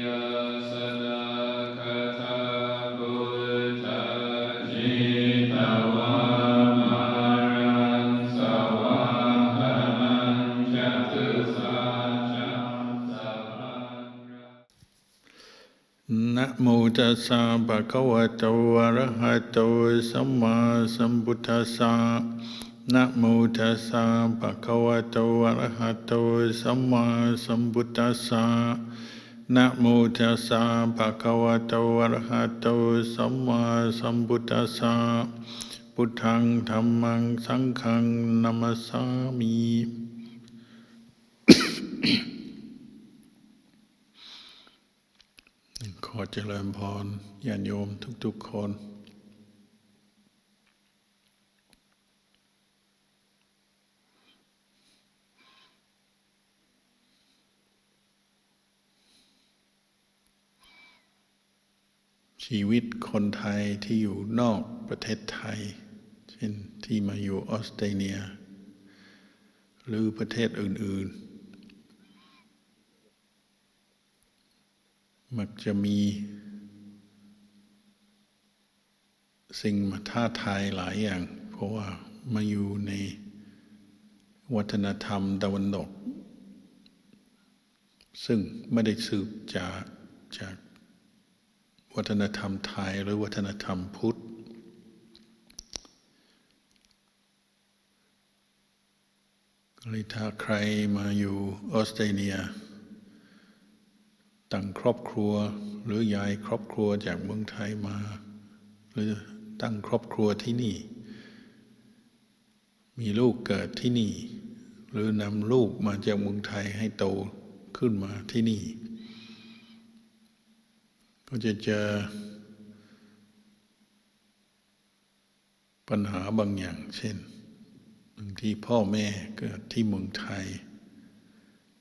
ยสนาคาถาพุทธจิตวามารังสวาหานังจตุสาจังสัพพัง นะโมตัสสะภะคะวะโตอะระหะโตสัมมาสัมพุทธัสสะภะคะวะโตอะระหะโตสัมมาสัมพุทธัสสะนะโมตัสสะภะคะวสัมมาสัมพุทธัสสะพุทธังธัมมังสังฆังนัมสสามีขอเจริญพรญาณโยมทุกๆคน ชีวิตคนไทยที่อยู่นอกประเทศไทย เช่นที่มาอยู่ออสเตรเลีย หรือประเทศอื่น ๆ มักจะมีสิ่งมาท้าทายหลายอย่าง เพราะว่ามาอยู่ในวัฒนธรรมตะวันตกซึ่งไม่ได้สืบจากจาก วัฒนธรรมไทยหรือวัฒนธรรมพุทธ ก็เลยถ้าใครมาอยู่ออสเตรเลียตั้งครอบครัวหรือย้ายครอบครัวจากเมืองไทยมา หรือตั้งครอบครัวที่นี่ มีลูกเกิดที่นี่ หรือนำลูกมาจากเมืองไทยให้โตขึ้นมาที่นี่ ก็จะเจอปัญหาบางอย่าง เช่นบางทีพ่อแม่เกิดที่เมืองไทย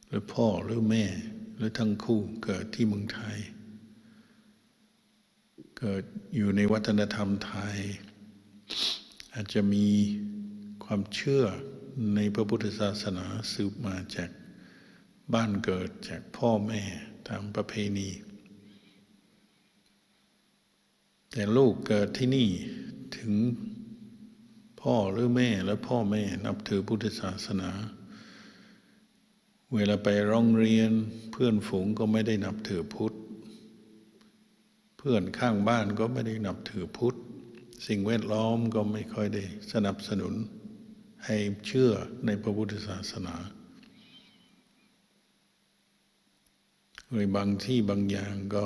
หรือพ่อหรือแม่ หรือทั้งคู่เกิดที่เมืองไทย เกิดอยู่ในวัฒนธรรมไทย อาจจะมีความเชื่อในพระพุทธศาสนาสืบมาจากบ้านเกิดจากพ่อแม่ตามประเพณี แต่ลูกเกิดที่นี่ถึงพ่อหรือแม่และพ่อแม่นับถือพุทธศาสนา เวลาไปโรงเรียนเพื่อนฝูงก็ไม่ได้นับถือพุทธ เพื่อนข้างบ้านก็ไม่ได้นับถือพุทธ สิ่งแวดล้อมก็ไม่ค่อยได้สนับสนุน ให้เชื่อในพระพุทธศาสนาเลยบางที่บางอย่างก็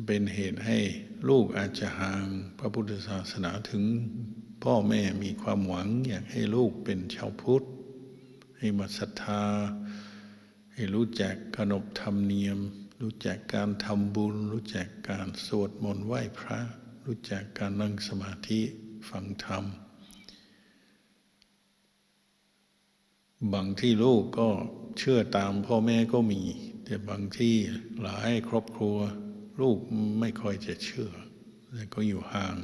จะเป็นเหตุให้ลูกอาจจะห่างพระพุทธศาสนาถึงพ่อแม่มีความหวัง อยากให้ลูกเป็นชาวพุทธ ให้มาศรัทธา ให้รู้จักขนบธรรมเนียม รู้จักการทำบุญ รู้จักการสวดมนต์ไหว้พระ รู้จักการนั่งสมาธิฟังธรรม บางที่ลูกก็เชื่อตามพ่อแม่ก็มี แต่บางที่หลายครอบครัว ลูกไม่ค่อยจะเชื่อแล้วก็อยู่ห่าง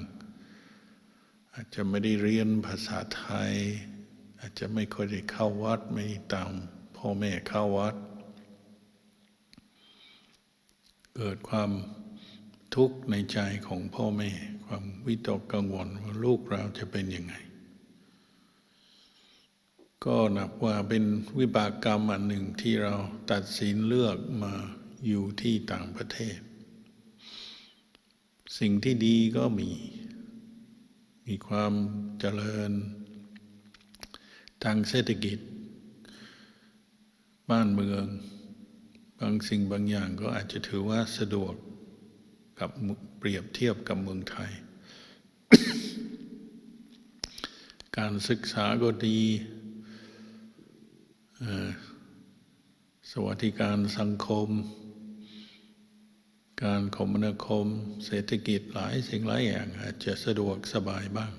อาจจะไม่ได้เรียนภาษาไทย อาจจะไม่ค่อยได้เข้าวัดไม่ตามพ่อแม่เข้าวัด เกิดความทุกข์ในใจของพ่อแม่ ความวิตกกังวลว่าลูกเราจะเป็นยังไง ก็นับว่าเป็นวิบากกรรมอันหนึ่งที่เราตัดสินเลือกมาอยู่ที่ต่างประเทศ สิ่งที่ดีก็มี มีความเจริญ ทางเศรษฐกิจ บ้านเมือง บางสิ่งบางอย่างก็อาจจะถือว่าสะดวกกับเปรียบเทียบกับเมืองไทย การศึกษาก็ดี สวัสดิการสังคม การคมนาคม เศรษฐกิจหลายสิ่งหลายอย่างอาจจะสะดวกสบายบ้าง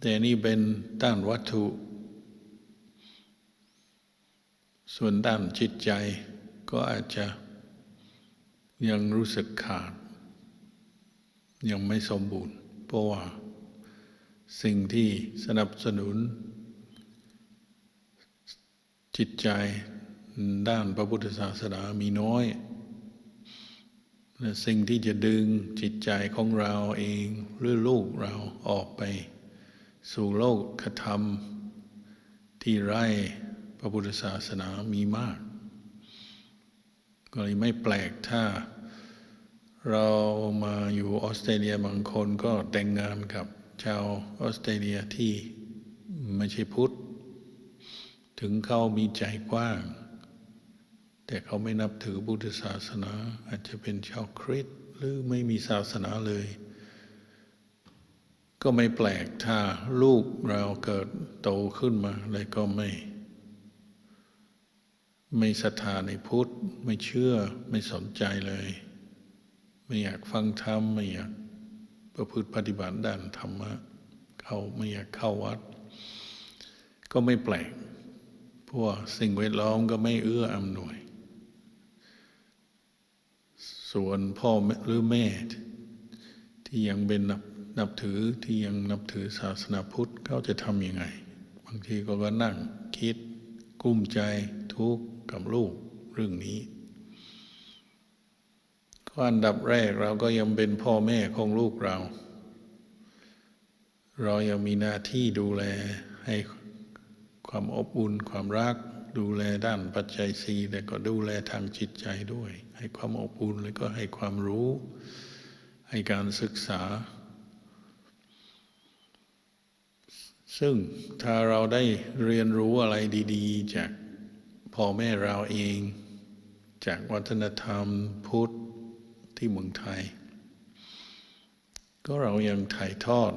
แต่นี่เป็นด้านวัตถุ ส่วนด้านจิตใจก็อาจจะยังรู้สึกขาด ยังไม่สมบูรณ์ เพราะว่า สิ่งที่สนับสนุน จิตใจ ด้านพระพุทธศาสนามีน้อย สิ่งที่จะดึงจิตใจของเราเองหรือลูกเราออกไป สู่โลกกธรรมที่ไร้พระพุทธศาสนามีมาก ก็เลยไม่แปลกถ้า เรามาอยู่ออสเตรเลียบางคนก็แต่งงานกับชาวออสเตรเลียที่ไม่ใช่พุทธ ถึงเขามีใจกว้าง แต่เขาไม่นับถือพุทธศาสนา อาจจะเป็นชาวคริสต์หรือไม่มีศาสนาเลย ก็ไม่แปลกถ้าลูกเราเกิดโตขึ้นมาแล้วก็ไม่ ไม่ศรัทธาในพุทธไม่เชื่อไม่สนใจเลย ไม่อยากฟังธรรมไม่อยากประพฤติปฏิบัติด้านธรรมะเขาไม่อยากเข้าวัด ก็ไม่แปลกเพราะว่าสิ่งแวดล้อมก็ไม่เอื้ออำนวย ส่วนพ่อหรือแม่ ที่ยังเป็นนับนับถือที่ยังนับถือศาสนาพุทธเขาจะทำยังไง บางทีก็ก็นั่งคิด กุ้มใจทุกข์กับลูกเรื่องนี้ก็อันดับแรกเราก็ยังเป็นพ่อแม่ของลูกเรา เรายังมีหน้าที่ดูแลให้ความอบอุ่นความรัก ดูแลด้านปัจจัยสีแต่ก็ดูแลทางจิตใจด้วย ให้ความอบอุ่นแล้วก็ให้ความรู้ ให้การศึกษา ซึ่งถ้าเราได้เรียนรู้อะไรดีๆ จากพ่อแม่เราเอง จากวัฒนธรรมพุทธที่เมืองไทย ก็เรายังถ่ายทอด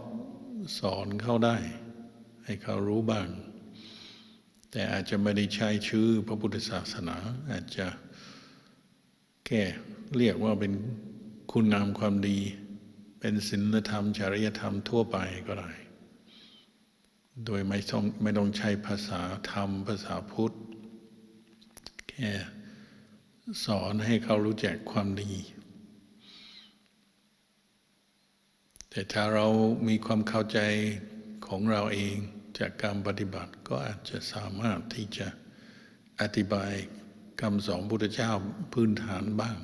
สอนเข้าได้ ให้เขารู้บ้าง แต่อาจจะไม่ได้ใช้ชื่อพระพุทธศาสนา อาจจะแค่เรียกว่าเป็นคุณงามความดี เป็นศีลธรรม จริยธรรมทั่วไปก็ได้ โดยไม่ต้องไม่ต้องใช้ภาษาธรรม ภาษาพุทธ แค่สอนให้เขารู้จักความดี แต่ถ้าเรามีความเข้าใจของเราเอง จากการปฏิบัติก็อาจจะสามารถที่จะอธิบายคำสอนพุทธเจ้าพื้นฐานบ้าง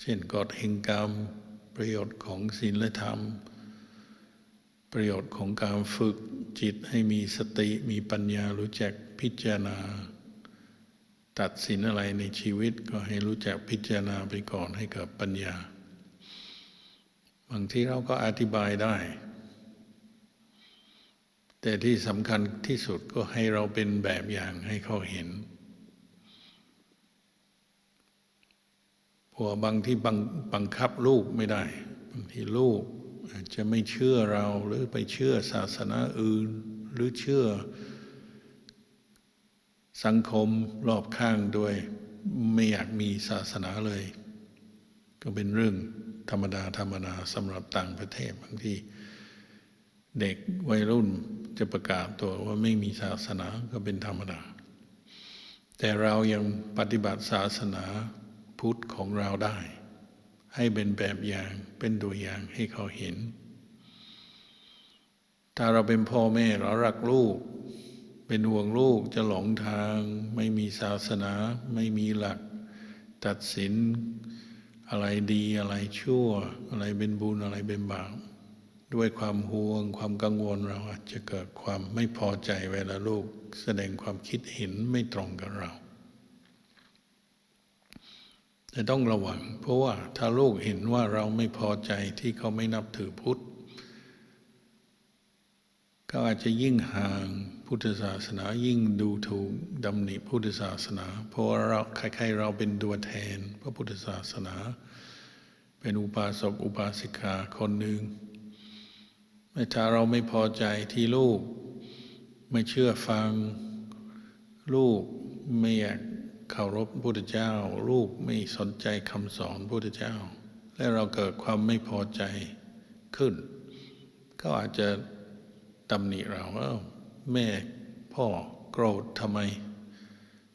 เช่นกฎแห่งกรรม ประโยชน์ของศีลธรรม ประโยชน์ของการฝึกจิตให้มีสติมีปัญญารู้จักพิจารณา ตัดสินอะไรในชีวิตก็ให้รู้จักพิจารณาไปก่อนให้เกิดปัญญา บางทีเราก็อธิบายได้ แต่ที่สำคัญที่สุดก็ให้เราเป็นแบบอย่างให้เขาเห็นพราะบางที่บังบังคับลูกไม่ได้ บางทีลูกอาจจะไม่เชื่อเราหรือไปเชื่อศาสนาอื่น หรือเชื่อ สังคมรอบข้างด้วย ไม่อยากมีศาสนาเลย ก็เป็นเรื่องธรรมดาธรรมดาสำหรับต่างประเทศบางทีเด็กวัยรุ่น จะประกาศตัวว่าไม่มีศาสนาก็เป็นธรรมดา แต่เรายังปฏิบัติศาสนาพุทธของเราได้ ให้เป็นแบบอย่างเป็นตัวอย่างให้เขาเห็น ถ้าเราเป็นพ่อแม่เรารักลูก เป็นห่วงลูกจะหลงทาง ไม่มีศาสนาไม่มีหลัก ตัดสินอะไรดีอะไรชั่ว อะไรเป็นบุญอะไรเป็นบาป ด้วยความห่วง ความกังวลเราอาจจะเกิดความไม่พอใจเวลาลูก แสดงความคิดเห็นไม่ตรงกับเรา แต่ต้องระวัง เพราะว่าถ้าลูกเห็นว่าเราไม่พอใจที่เขาไม่นับถือพุทธก็อาจจะยิ่งห่างพุทธศาสนายิ่งดูถูกดำหนิพุทธศาสนา เพราะว่าเราใครๆเราเป็นตัวแทนพระพุทธศาสนา เป็นอุปาสกอุปาสิกาคนหนึ่ง ถ้าเราไม่พอใจที่ลูก ไม่เชื่อฟังลูกไม่อยากเคารพพระพุทธเจ้า ลูกไม่สนใจคำสอนพระพุทธเจ้า และเราเกิดความไม่พอใจขึ้น ก็อาจจะตำหนิเราว่าแม่พ่อโกรธทำไม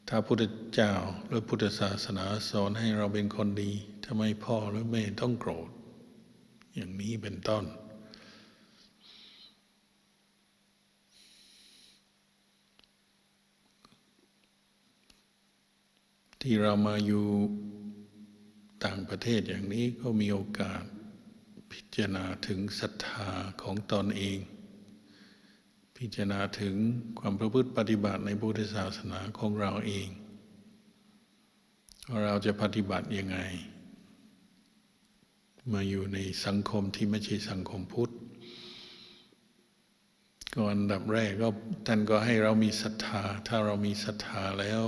ถ้าพุทธเจ้าหรือพุทธศาสนาสอนให้เราเป็นคนดีทำไมพ่อหรือแม่ต้องโกรธ อย่างนี้เป็นต้น ที่เรามาอยู่ต่างประเทศอย่างนี้ก็มีโอกาสพิจารณาถึงศรัทธาของตนเอง พิจารณาถึงความประพฤติปฏิบัติในพุทธศาสนาของเราเองว่าเราจะปฏิบัติยังไง มาอยู่ในสังคมที่ไม่ใช่สังคมพุทธก็อันดับแรกก็ท่านก็ให้เรามีศรัทธา ถ้าเรามีศรัทธาแล้ว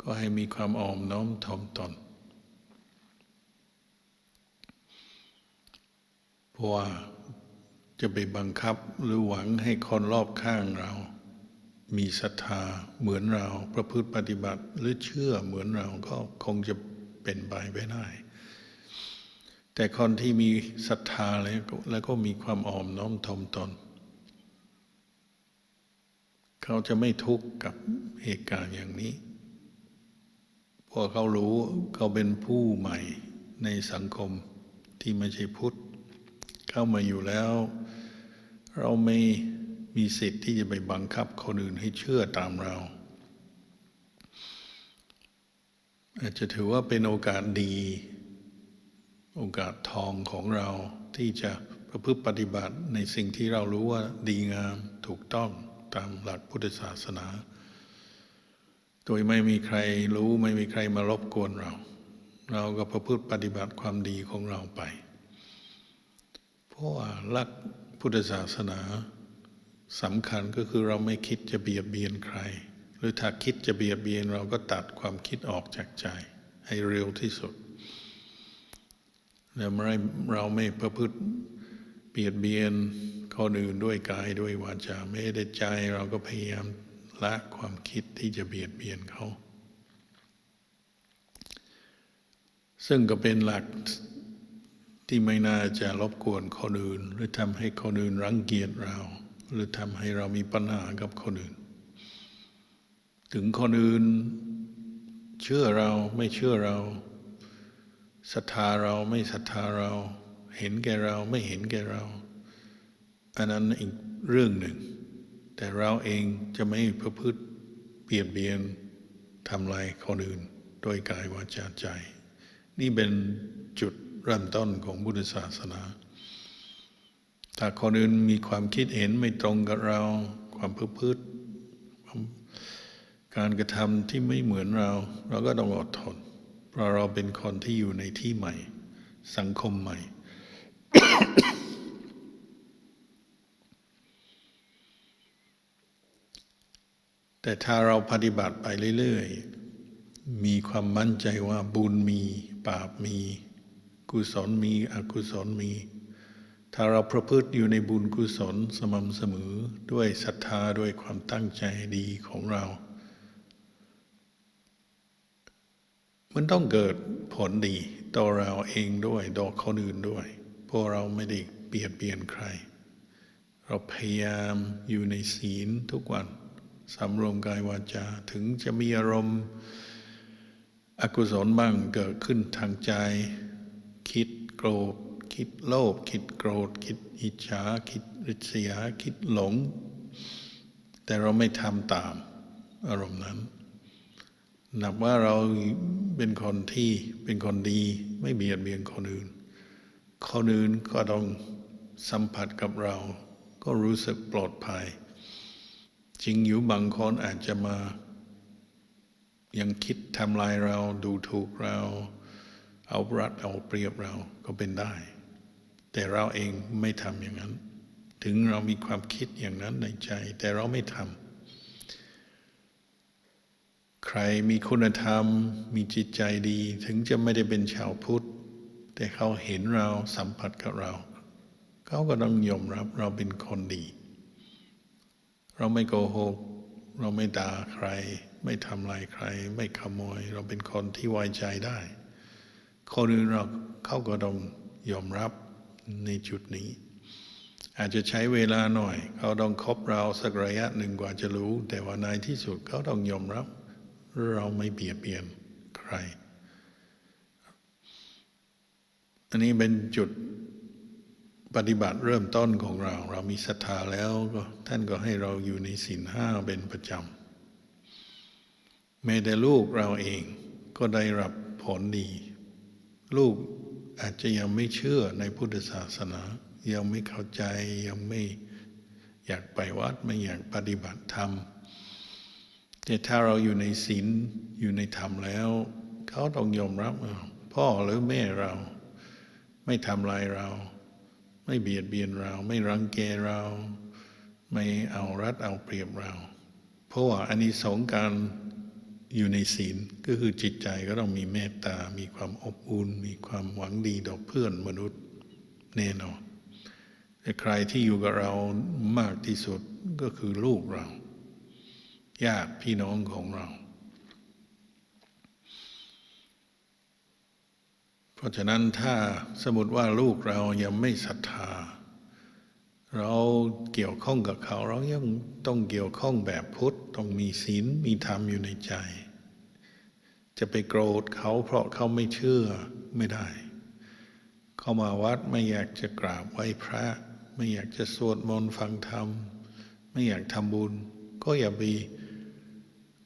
ก็ให้มีความอ่อมน้อมถ่อมตนเพราะว่าจะไปบังคับหรือหวังให้คนรอบข้างเรา มีศรัทธาเหมือนเราประพฤติปฏิบัติหรือเชื่อเหมือนเราก็คงจะเป็นไปไม่ได้ แต่คนที่มีศรัทธาแล้วแล้วก็มีความอ่อมน้อมถ่อมตนเขาจะไม่ทุกข์กับเหตุการณ์อย่างนี้ พราะเขารู้เขาเป็นผู้ใหม่ในสังคมที่ไม่ใช่พุทธ เข้ามาอยู่แล้ว เราไม่มีสิทธิ์ที่จะไปบังคับคนอื่นให้เชื่อตามเรา อาจจะถือว่าเป็นโอกาสดี โอกาสทองของเราที่จะประพฤติปฏิบัติในสิ่งที่เรารู้ว่าดีงามถูกต้องตามหลักพุทธศาสนา โดยไม่มีใครรู้ไม่มีใครมารบกวนเรา เราก็ประพฤติปฏิบัติความดีของเราไป เพราะว่าหลักพุทธศาสนาสำคัญก็คือเราไม่คิดจะเบียดเบียนใคร หรือถ้าคิดจะเบียดเบียนเราก็ตัดความคิดออกจากใจ ให้เร็วที่สุดแล้วไม่เราไม่ประพฤติเบียดเบียนคนอื่นด้วยกายด้วยวาจาไม่ได้ใจเราก็พยายาม ละความคิดที่จะเบียดเบียนเขาซึ่งก็เป็นหลักที่ไม่น่าจะรบกวนคนอื่น หรือทำให้คนอื่นรังเกียจเรา หรือทำให้เรามีปัญหากับคนอื่น ถึงคนอื่น เชื่อเราไม่เชื่อเราศรัทธาเราไม่ศรัทธาเรา เห็นแก่เราไม่เห็นแก่เรา อันนั้นอีกเรื่องหนึ่ง แต่เราเองจะไม่ประพฤติเบียดเบียนทำลายคนอื่นโดยกายวาจาใจ นี่เป็นจุดเริ่มต้นของพุทธศาสนา ถ้าคนอื่นมีความคิดเห็นไม่ตรงกับเรา ความประพฤติการกระทำที่ไม่เหมือนเรา เราก็ต้องอดทน เพราะเราเป็นคนที่อยู่ในที่ใหม่ สังคมใหม่ แต่ถ้าเราปฏิบัติไปเรื่อยๆ มีความมั่นใจว่าบุญมีบาปมี กุศลมีอกุศลมี ถ้าเราประพฤติอยู่ในบุญกุศลสม่ำเสมอด้วยศรัทธาด้วยความตั้งใจดีของเรา มันต้องเกิดผลดีต่อเราเองด้วยต่อคนอื่นด้วย เพราะเราไม่ได้เบียดเบียนใคร เราพยายามอยู่ในศีลทุกวัน สำรวมกายวาจา ถึงจะมีอารมณ์อกุศลบ้างเกิดขึ้นทางใจ คิดโกรธ คิดโลภคิดโกรธ คิดอิจฉา คิดริษยา คิดหลง แต่เราไม่ทำตามอารมณ์นั้น นับว่าเราเป็นคนที่เป็นคนดีไม่เบียดเบียนคนอื่น คนอื่นก็ต้องสัมผัสกับเรา ก็รู้สึกปลอดภัย จริงอยู่บางคนอาจจะมา ยังคิดทำลายเราดูถูกเรา เอารัดเอาเปรียบเราก็เป็นได้ แต่เราเองไม่ทำอย่างนั้น ถึงเรามีความคิดอย่างนั้นในใจ แต่เราไม่ทำใครมีคุณธรรม มีจิตใจดี ถึงจะไม่ได้เป็นชาวพุทธ แต่เขาเห็นเราสัมผัสกับเรา เขาก็ต้องยอมรับเราเป็นคนดี เราไม่โกหก เราไม่ด่าใคร ไม่ทำลายใคร ไม่ขโมย เราเป็นคนที่ไว้ใจได้ คนอื่นเราเขาก็ต้องยอมรับในจุดนี้ อาจจะใช้เวลาหน่อย เขาต้องคบเราสักระยะหนึ่งกว่าจะรู้ แต่ว่าในที่สุดเขาต้องยอมรับ เราไม่เบียดเบียนใคร อันนี้เป็นจุด ปฏิบัติเริ่มต้นของเรา เรามีศรัทธาแล้วก็ท่านก็ให้เราอยู่ในศีลห้าเป็นประจำแม้แต่ลูกเราเองก็ได้รับผลดี ลูกอาจจะยังไม่เชื่อในพุทธศาสนา ยังไม่เข้าใจยังไม่อยากไปวัดไม่อยากปฏิบัติธรรมแต่ถ้าเราอยู่ในศีลอยู่ในธรรมแล้ว เขาต้องยอมรับพ่อหรือแม่เรา ไม่ทำลายเรา ไม่เบียดเบียนเรา ไม่รังแกเรา ไม่เอารัดเอาเปรียบเรา เพราะว่าอันนี้สองการอยู่ในศีลก็คือจิตใจก็ต้องมีเมตตา มีความอบอุ่น มีความหวังดีต่อเพื่อนมนุษย์แน่นอนแต่ใครที่อยู่กับเรามากที่สุดก็คือลูกเรา ญาติพี่น้องของเรา เพราะฉะนั้นถ้าสมมติว่าลูกเรายังไม่ศรัทธา เราเกี่ยวข้องกับเขาเรายังต้องเกี่ยวข้องแบบพุทธต้องมีศีลมีธรรมอยู่ในใจ จะไปโกรธเขาเพราะเขาไม่เชื่อไม่ได้ เข้ามาวัดไม่อยากจะกราบไหว้พระ ไม่อยากจะสวดมนต์ฟังธรรม ไม่อยากทำบุญ ก็อย่าไป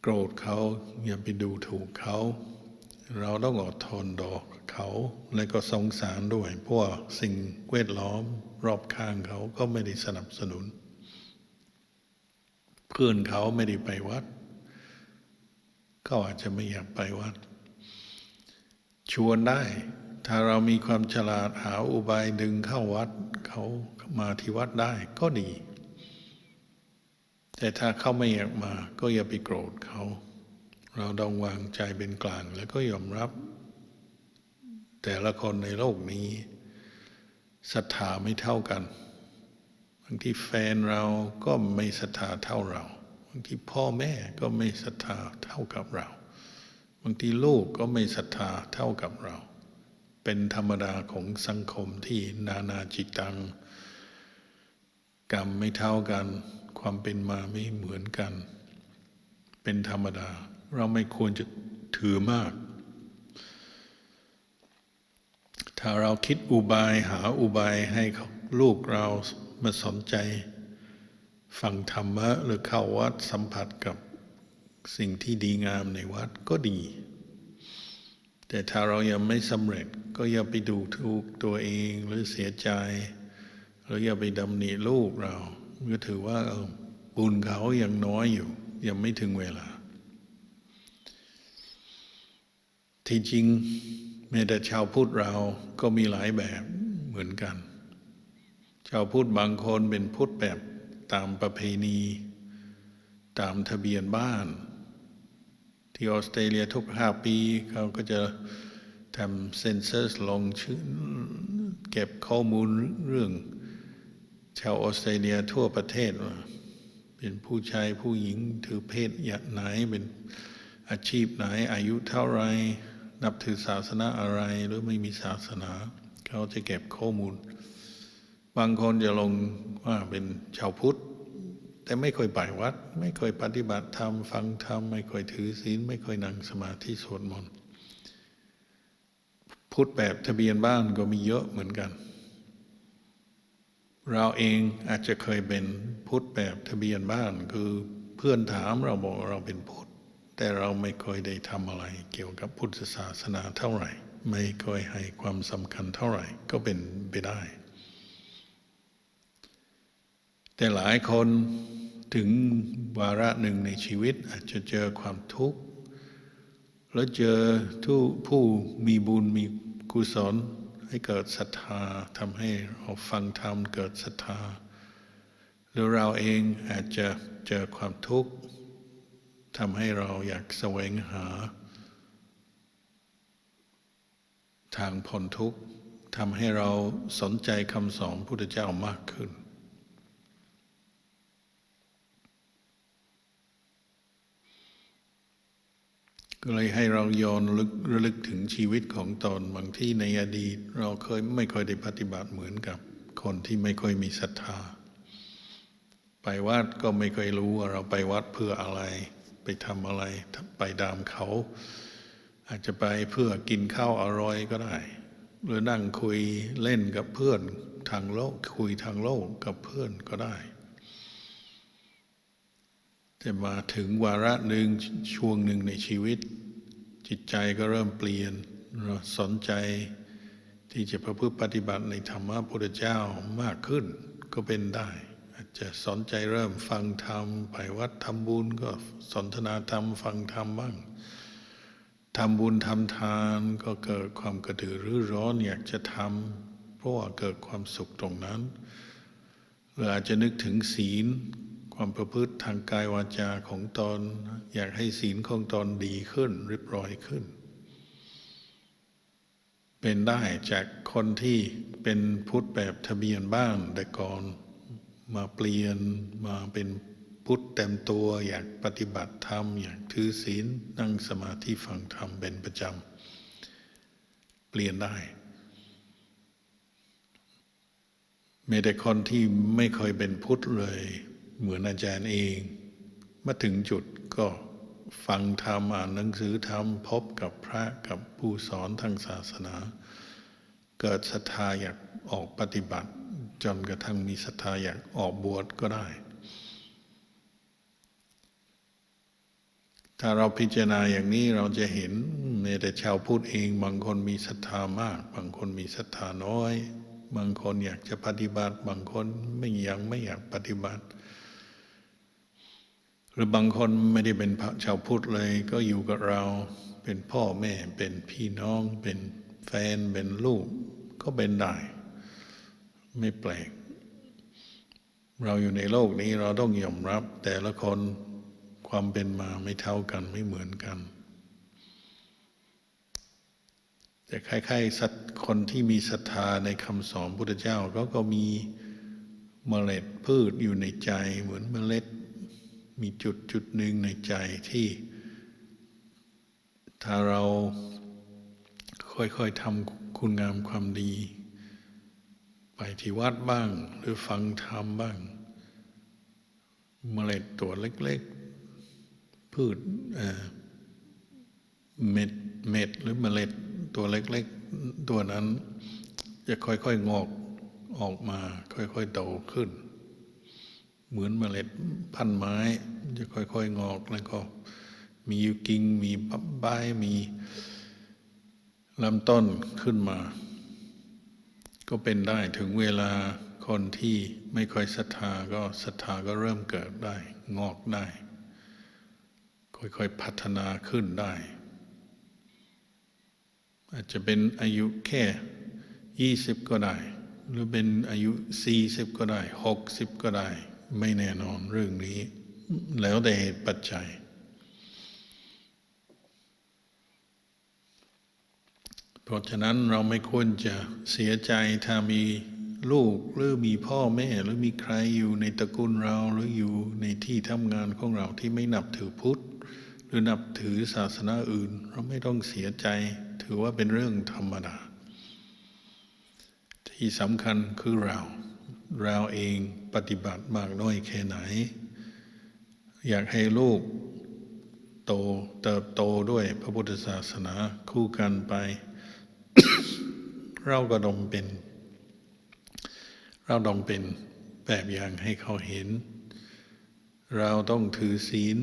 โกรธเขาอย่าไปดูถูกเขา เราต้องอดทนดอกเขาและก็สงสารด้วย เพราะสิ่งแวดล้อมรอบข้างเขาก็ไม่ได้สนับสนุน เพื่อนเขาไม่ได้ไปวัด ก็อาจจะไม่อยากไปวัด ชวนได้ ถ้าเรามีความฉลาดหาอุบายดึงเข้าวัด เขามาที่วัดได้ก็ดี แต่ถ้าเขาไม่อยากมาก็อย่าไปโกรธเขา เราต้องวางใจเป็นกลาง แล้วก็ยอมรับ แต่ละคนในโลกนี้ศรัทธาไม่เท่ากันบางทีแฟนเราก็ไม่ศรัทธาเท่าเราบางทีพ่อแม่ก็ไม่ศรัทธาเท่ากับเราบางทีลูกก็ไม่ศรัทธาเท่ากับเรา เป็นธรรมดาของสังคมที่นานาจิตตัง กรรมไม่เท่ากัน ความเป็นมาไม่เหมือนกัน เป็นธรรมดา เราไม่ควรจะถือมาก ถ้าเราคิดอุบายหาอุบายให้ลูกเรามาสนใจฟังธรรมะหรือเข้าวัดสัมผัสกับสิ่งที่ดีงามในวัดก็ดี แต่ถ้าเรายังไม่สำเร็จก็อย่าไปดูถูกตัวเองหรือเสียใจ หรืออย่าไปดำหนิลูกเราก็ถือว่าบุญเขายังน้อยอยู่ ยังไม่ถึงเวลา ที่จริงแม้แต่ชาวพุทธเราก็มีหลายแบบเหมือนกัน ชาวพุทธบางคนเป็นพุทธแบบตามประเพณี ตามทะเบียนบ้าน ที่ออสเตรเลียทุกห้าปีเขาก็จะทำเซนเซอร์ลงชื่อเก็บข้อมูลเรื่อง ชาวออสเตรเลียทั่วประเทศว่าเป็นผู้ชายผู้หญิงถือเพศอย่างไหนเป็นอาชีพไหนอายุเท่าไร นับถือศาสนาอะไรหรือไม่มีศาสนา เขาจะเก็บข้อมูล บางคนจะลงว่าเป็นชาวพุทธ แต่ไม่เคยไปวัด ไม่เคยปฏิบัติธรรมฟังธรรมไม่เคยถือศีลไม่เคยนั่งสมาธิสวดมนต์พุทธแบบทะเบียนบ้านก็มีเยอะเหมือนกัน เราเองอาจจะเคยเป็นพุทธแบบทะเบียนบ้าน คือเพื่อนถามเราบอกเราเป็นพุทธ แต่เราไม่เคยได้ทำอะไรเกี่ยวกับพุทธศาสนาเท่าไหร่ ไม่เคยให้ความสำคัญเท่าไหร่ ก็เป็นไปได้ แต่หลายคนถึงวาระหนึ่งในชีวิตอาจจะเจอความทุกข์ แล้วเจอทุผู้มีบุญมีกุศลให้เกิดศรัทธาทำให้เราฟังธรรมเกิดศรัทธาหรือเราเองอาจจะเจอความทุกข์ ทำให้เราอยากแสวงหา ทางพ้นทุกข์ทำให้เราสนใจคำสอนพุทธเจ้ามากขึ้น ก็เลยให้เราย้อนลึกระลึกถึงชีวิตของตนบางที่ในอดีต เราเคยไม่ค่อยได้ปฏิบัติเหมือนกับคนที่ไม่ค่อยมีศรัทธา ไปวัดก็ไม่เคยรู้ว่าเราไปวัดเพื่ออะไร ไปทำอะไรไปตามเขา อาจจะไปเพื่อกินข้าวอร่อยก็ได้ หรือนั่งคุยเล่นกับเพื่อนทางโลกคุยทางโลกกับเพื่อนก็ได้ แต่มาถึงวาระหนึ่งช่วงหนึ่งในชีวิต จิตใจก็เริ่มเปลี่ยนสนใจที่จะประพฤติปฏิบัติในธรรมะพุทธเจ้ามากขึ้นก็เป็นได้ จะสนใจเริ่มฟังธรรมไปวัดทำบุญก็สนทนาธรรมฟังธรรมบ้างทำบุญทำทานก็เกิดความกระตือรือร้อนอยากจะทำเพราะว่าเกิดความสุขตรงนั้นหรืออาจจะนึกถึงศีล ความประพฤติทางกายวาจาของตอน อยากให้ศีลของตอนดีขึ้นเรียบร้อยขึ้น เป็นได้จากคนที่เป็นพุทธแบบทะเบียนบ้านแต่ก่อน มาเปลี่ยนมาเป็นพุทธเต็มตัวอยากปฏิบัติธรรม อยากถือศีลนั่งสมาธิฟังธรรมเป็นประจำ เปลี่ยนได้แม้แต่คนที่ไม่เคยเป็นพุทธเลย เหมือนอาจารย์เอง มาถึงจุดก็ฟังธรรมอ่านหนังสือธรรม พบกับพระกับผู้สอนทางศาสนา เกิดศรัทธาอยากออกปฏิบัติ จนกระทั่งมีศรัทธาอยากออกบวชก็ได้ ถ้าเราพิจารณาอย่างนี้เราจะเห็นแม้แต่ชาวพุทธเอง บางคนมีศรัทธามาก บางคนมีศรัทธาน้อย บางคนอยากจะปฏิบัติ บางคนไม่ยังไม่อยากปฏิบัติ หรือบางคนไม่ได้เป็นชาวพุทธเลยก็อยู่กับเรา เป็นพ่อแม่เป็นพี่น้อง เป็นแฟนเป็นลูกก็เป็นได้ ไม่แปลก เราอยู่ในโลกนี้เราต้องยอมรับ แต่ละคนความเป็นมาไม่เท่ากันไม่เหมือนกัน แต่คล้ายๆสัตว์คนที่มีศรัทธาในคำสอนพุทธเจ้าก็ก็มีเมล็ดพืชอยู่ในใจ เหมือนเมล็ด มีจุดจุดหนึ่งในใจที่ ถ้าเราค่อยๆทำคุณงามความดี ไปที่วัดบ้าง หรือฟังธรรมบ้าง เมล็ดตัวเล็ก ๆ พืชเเม็ดเม็ดหรือเมล็ดตัวเล็ก ๆ ตัวนั้น จะค่อย ๆ งอกออกมา ค่อยๆโตขึ้น เหมือนเมล็ดพันธุ์ไม้ จะค่อย ๆ งอกแล้วก็มีกิ่งมีใบมีลำต้นขึ้นมา ก็เป็นได้ถึงเวลาคนที่ไม่ค่อยศรัทธาก็ศรัทธาก็เริ่มเกิดได้ งอกได้ ค่อยๆพัฒนาขึ้นได้ อาจจะเป็นอายุแค่ยี่สิบก็ได้ หรือเป็นอายุสี่สิบก็ได้หกสิบก็ได้ ไม่แน่นอนเรื่องนี้ แล้วแต่เหตุปัจจัย เพราะฉะนั้นเราไม่ควรจะเสียใจถ้ามีลูกหรือมีพ่อแม่หรือมีใครอยู่ในตระกูลเราหรืออยู่ในที่ทำงานของเราที่ไม่นับถือพุทธ หรือนับถือศาสนาอื่น เราไม่ต้องเสียใจ ถือว่าเป็นเรื่องธรรมดา ที่สำคัญคือเรา เราเองปฏิบัติมากน้อยแค่ไหน อยากให้ลูกโตเติบโตด้วยพระพุทธศาสนาคู่กันไป เราก็ต้องเป็น เราต้องเป็นแบบอย่างให้เขาเห็น เราต้องถือศีล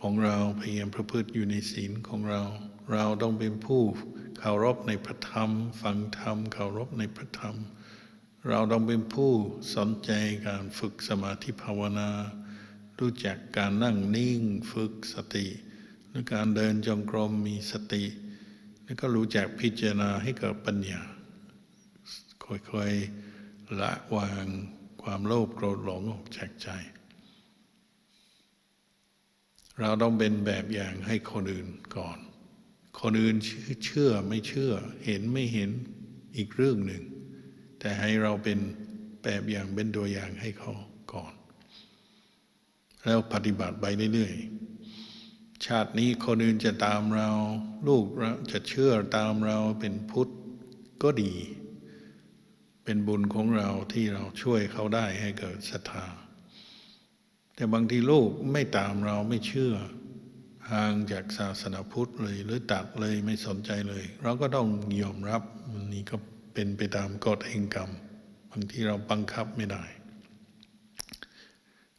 ของเราพยายามประพฤติอยู่ในศีลของเรา เราต้องเป็นผู้เคารพในพระธรรม ฟังธรรมเคารพในพระธรรม เราต้องเป็นผู้สนใจการฝึกสมาธิภาวนา รู้จักการนั่งนิ่ง ฝึกสติ หรือการเดินจงกรมมีสติ แล้วก็รู้จักพิจารณาให้เกิดปัญญา ค่อยๆละวางความโลภโกรธหลงออกจากใจ เราต้องเป็นแบบอย่างให้คนอื่นก่อน คนอื่นเชื่อไม่เชื่อ เห็นไม่เห็นอีกเรื่องหนึ่ง แต่ให้เราเป็นแบบอย่างเป็นตัวอย่างให้เขาก่อน แล้วปฏิบัติไปเรื่อยๆ ชาตินี้คนอื่นจะตามเรา ลูกเราจะเชื่อตามเราเป็นพุทธก็ดี เป็นบุญของเราที่เราช่วยเขาได้ให้เกิดศรัทธา แต่บางทีลูกไม่ตามเราไม่เชื่อ ห่างจากศาสนาพุทธเลยหรือตัดเลยไม่สนใจเลย เราก็ต้องยอมรับมันนี่ก็เป็นไปตามกฎแห่งกรรมบางทีเราบังคับไม่ได้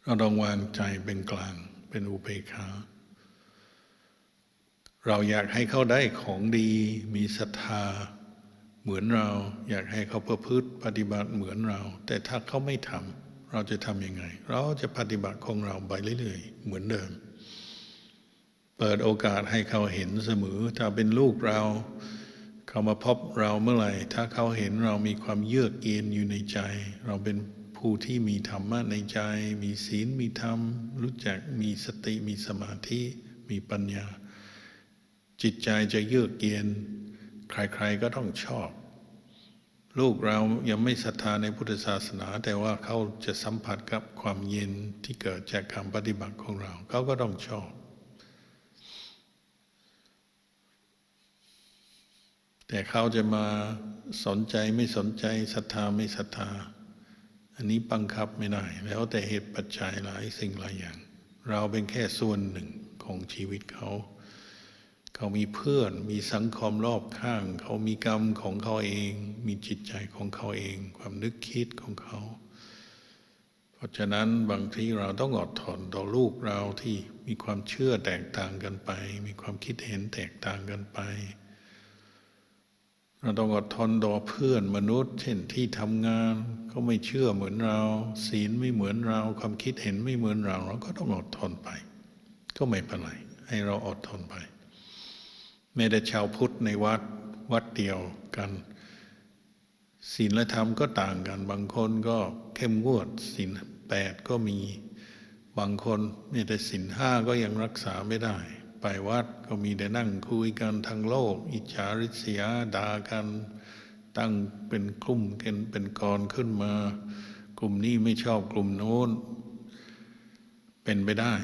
เราต้องวางใจเป็นกลางเป็นอุเบกขา เราอยากให้เขาได้ของดีมีศรัทธา เหมือนเราอยากให้เขาประพฤติปฏิบัติเหมือนเรา แต่ถ้าเขาไม่ทำเราจะทำยังไง เราจะปฏิบัติของเราไปเรื่อยๆ เหมือนเดิม เปิดโอกาสให้เขาเห็นเสมอถ้าเป็นลูกเรา เขามาพบเราเมื่อไหร่ ถ้าเขาเห็นเรามีความเยือกเย็นอยู่ในใจ เราเป็นผู้ที่มีธรรมะในใจ มีศีลมีธรรม รู้จักมีสติมีสมาธิมีปัญญา จิตใจจะเยือกเย็น ใครๆก็ต้องชอบ ลูกเรายังไม่ศรัทธาในพุทธศาสนา แต่ว่าเขาจะสัมผัสกับความเย็นที่เกิดจากการปฏิบัติของเรา เขาก็ต้องชอบ แต่เขาจะมาสนใจไม่สนใจศรัทธาไม่ศรัทธา อันนี้บังคับไม่ได้ แล้วแต่เหตุปัจจัยหลายสิ่งหลายอย่าง เราเป็นแค่ส่วนหนึ่งของชีวิตเขา เขามีเพื่อน มีสังคมรอบข้าง เขามีกรรมของเขาเอง มีจิตใจของเขาเอง ความนึกคิดของเขา เพราะฉะนั้นบางทีเราต้องอดทนต่อลูกเราที่มีความเชื่อแตกต่างกันไป มีความคิดเห็นแตกต่างกันไป เราต้องอดทนต่อเพื่อนมนุษย์ เช่นที่ทำงานเขาไม่เชื่อเหมือนเรา ศีลไม่เหมือนเรา ความคิดเห็นไม่เหมือนเรา เราก็ต้องอดทนไป ก็ไม่เป็นไรให้เราอดทนไป ม้แต่ชาวพุทธในวัดวัดเดียวกันศีลและธรรมก็ต่างกัน บางคนก็เข้มงวดศีลแปดก็มี บางคนแม้แต่ศีลห้าก็ยังรักษาไม่ได้ ไปวัดก็มีแต่นั่งคุยกันทางโลก อิจฉาริษยาด่ากัน ตั้งเป็นกลุ่มกันเป็นกรขึ้นมา กลุ่มนี้ไม่ชอบกลุ่มโน้น เป็นไปได้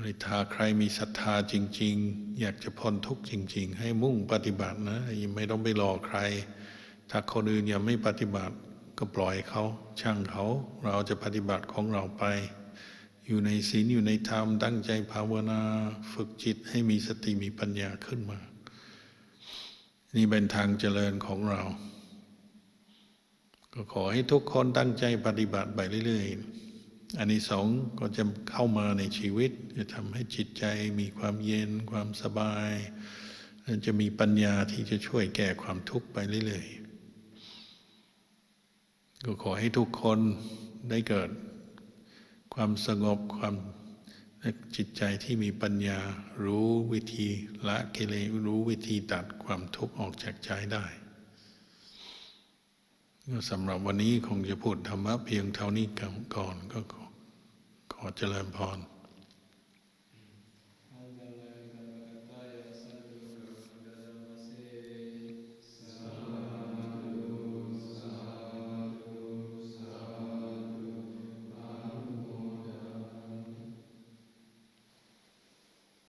เลยถ้าใครมีศรัทธาจริง ๆ อยากจะพ้นทุกข์จริง ๆ ให้มุ่งปฏิบัตินะอย่าไม่ต้องไปรอใคร ถ้าคนอื่นยังไม่ปฏิบัติก็ปล่อยเขา ช่างเขาเราจะปฏิบัติของเราไป อยู่ในศีลอยู่ในธรรมตั้งใจภาวนาฝึกจิตให้มีสติมีปัญญาขึ้นมา นี่เป็นทางเจริญของเรา ก็ขอให้ทุกคนตั้งใจปฏิบัติไปเรื่อย ๆ อันนี้สองก็จะเข้ามาในชีวิต จะทำให้จิตใจมีความเย็น ความสบาย จะมีปัญญาที่จะช่วยแก้ความทุกข์ไปเรื่อยๆ ก็ขอให้ทุกคนได้เกิด ความสงบความจิตใจที่มีปัญญา รู้วิธีละกิเลสรู้วิธีตัดความทุกข์ออกจากใจได้สำหรับวันนี้คงจะพูดธรรมะเพียงเท่านี้ก่อนก็ขอ ขอเจริญพร